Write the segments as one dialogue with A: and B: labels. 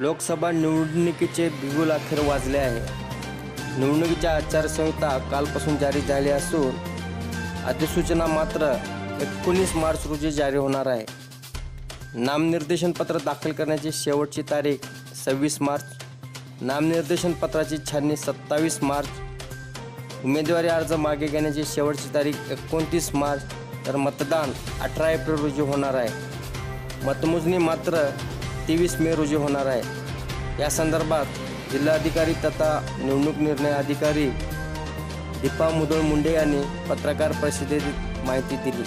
A: लोकसभा निवडणुकीचे बिगुल अखेर वाजले आहे. निवडणुकीच्या आचारसंहिता कालपासून जारी झाली असून अधिसूचना मात्र एकोणीस मार्च रोजी जारी होणार आहे. नामनिर्देशन पत्र दाखल करण्याची शेवटची तारीख सव्वीस मार्च नामनिर्देशन पत्राची छाननी सत्तावीस मार्च उमेदवारी अर्ज मागे घेण्याची शेवटची तारीख एकोणतीस मार्च तर मतदान अठरा एप्रिल रोजी होणार आहे. मतमोजणी मात्र तेवीस मे रोजी होणार आहे. या संदर्भात जिल्हाधिकारी तथा निवडणूक निर्णय अधिकारी दीपा मुदळ मुंडे यांनी पत्रकार परिषदेत माहिती दिली.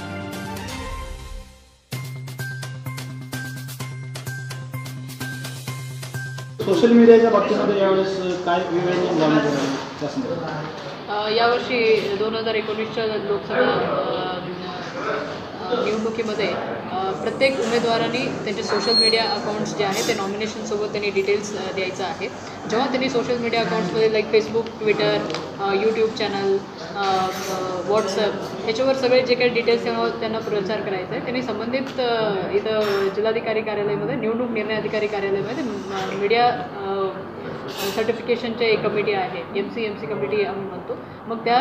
B: सोशल मीडियाच्या बाबतीमध्ये यावेळेस काय
C: यावर्षी दोन हजार एकोणीसच्या लोकसभा निवडणुकीमध्ये प्रत्येक उमेदवारांनी त्यांचे सोशल मीडिया अकाउंट्स जे आहे ते नॉमिनेशनसोबत त्यांनी डिटेल्स द्यायचं आहे. जेव्हा त्यांनी social media अकाउंट्समध्ये like Facebook Twitter YouTube channel WhatsApp ह्याच्यावर सगळे जे काही डिटेल्स त्यांना त्यांना प्रचार करायचा आहे. त्यांनी संबंधित इथं जिल्हाधिकारी कार्यालयामध्ये निवडणूक निर्णय अधिकारी कार्यालयामध्ये मीडिया सर्टिफिकेशनचे एक कमिटी आहे M C M C committee आम्ही म्हणतो. मग त्या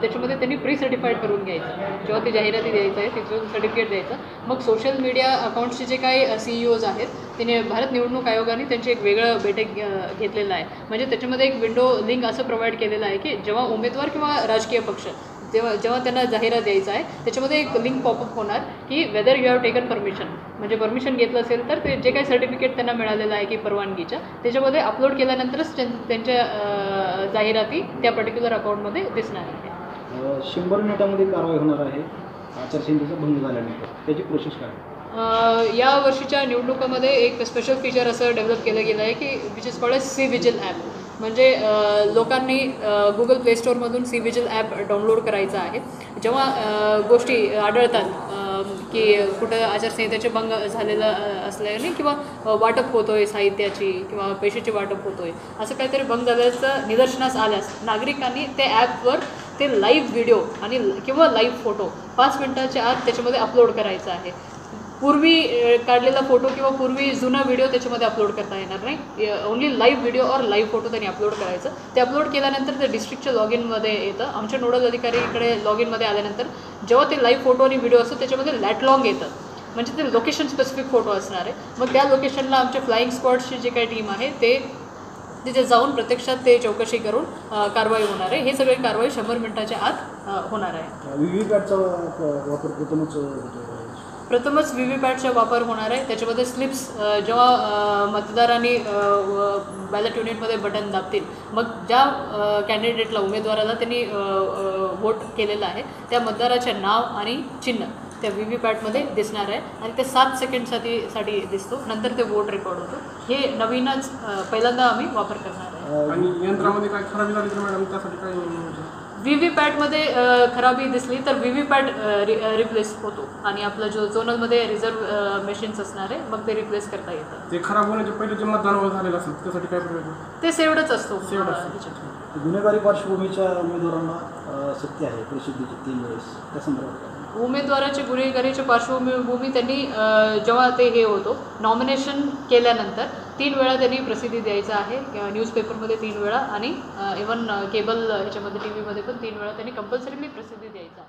C: त्याच्यामध्ये त्यांनी प्री सर्टिफाईड करून घ्यायचं. जेव्हा ते जाहिराती द्यायचं आहे तिथून सर्टिफिकेट द्यायचं. मग सोशल मीडिया अकाउंट्सचे जे काही सी आहेत त्याने भारत निवडणूक आयोगाने त्यांची एक वेगळं बैठक घेतलेलं आहे. म्हणजे त्याच्यामध्ये एक विंडो लिंक असं प्रोव्हाइड केलेलं आहे की जेव्हा उमेदवार किंवा राजकीय पक्ष जेव्हा जेव्हा त्यांना जाहिरात द्यायचं आहे त्याच्यामध्ये एक लिंक पॉपअप होणार की whether you have taken permission म्हणजे परमिशन घेतलं असेल तर ते जे काही सर्टिफिकेट त्यांना मिळालेलं आहे की परवानगीच्या त्याच्यामध्ये अपलोड केल्यानंतरच त्यां- त्यांच्या जाहिराती त्या पर्टिक्युलर अकाउंटमध्ये दिसणार आहे
B: शंभर मिनिटामध्ये कारवाई होणार आहे. आचारसंहितेचा भंग झाल्यानंतर. त्याची प्रोसेस काय?
C: या वर्षीच्या निवडणुकामध्ये एक स्पेशल फीचर असं डेव्हलप केलं गेलं आहे की which is called C vigil app म्हणजे लोकांनी गुगल प्ले स्टोअरमधून सी विजिल ॲप डाउनलोड करायचं आहे. जेव्हा गोष्टी आढळतात की कुठं आचारसंहितेचे भंग झालेलं असल्याने किंवा वाटप होतो आहे साहित्याची किंवा पैशाची वाटप होतो आहे असं काहीतरी भंग झाल्याचं निदर्शनास आल्यास नागरिकांनी ते ॲपवर ते लाईव्ह व्हिडिओ आणि किंवा लाईव्ह फोटो पाच मिनटाच्या आत त्याच्यामध्ये अपलोड करायचा आहे. पूर्वी काढलेला फोटो किंवा पूर्वी जुना व्हिडिओ त्याच्यामध्ये अपलोड करता येणार नाही. ओन्ली लाईव्ह व्हिडिओ और लाईव्ह फोटो त्यांनी अपलोड करायचं. ते अपलोड केल्यानंतर ते डिस्ट्रिक्टच्या लॉग इनमध्ये येतं. आमच्या नोडल अधिकारीकडे लॉग इनमध्ये आल्यानंतर जेव्हा ते लाईव्ह फोटो आणि व्हिडिओ असतो त्याच्यामध्ये लॅटलॉंग येतं. म्हणजे ते लोकेशन स्पेसिफिक फोटो असणार आहे. मग त्या लोकेशनला आमच्या फ्लाईंग स्क्वॉडची जे काही टीम आहे ते तिथे जाऊन प्रत्यक्षात ते चौकशी करून कारवाई होणार आहे. हे सगळे कारवाई शंभर मिनिटाच्या आत होणार आहे.
B: प्रथमच
C: व्ही व्ही पॅटचा वापर होणार आहे. त्याच्यामध्ये स्लिप्स जेव्हा मतदारांनी बॅलेट युनिटमध्ये बटन दाबतील मग ज्या कॅन्डिडेटला उमेदवाराला त्यांनी वोट केलेलं आहे. त्या मतदाराचे नाव आणि चिन्ह त्या व्ही व्ही पॅटमध्ये दिसणार आहे आणि ते सात सेकंडसाठी साठी दिसतो. नंतर ते वोट रेकॉर्ड होतो. हे नवीनच पहिल्यांदा आम्ही वापर करणार आहे.
D: आणि यंत्रामध्ये काय खराबी झाली तर मॅडम त्यासाठी काय
C: व्ही व्ही पॅटमध्ये खराबी दिसली तर व्ही व्ही पॅट रिप्लेस होतो. आणि आपलं जो झोनलमध्ये रिझर्व मशीन्स असणार आहे मग ते रिप्लेस करता येतं.
D: ते खराब होण्याचे पहिले जे मतदान झालेलं असेल त्यासाठी काय प्रयोग
C: ते सेवडच असतो.
B: गुन्हेगारी पार्श्वभूमीच्या उमेदवारांना सत्य आहे परिषदेची तीन वेळेस. त्या संदर्भात?
C: उमेदवाराची गुन्हेगारीची पार्श्वभूमी त्यांनी जेव्हा ते हे होतो नॉमिनेशन केल्यानंतर तीन वेळा त्यांनी प्रसिद्धी द्यायचा आहे. न्यूजपेपरमध्ये तीन वेळा आणि इवन केबल ह्याच्यामध्ये टी व्हीमध्ये पण तीन वेळा त्यांनी कंपल्सरीली प्रसिद्धी द्यायची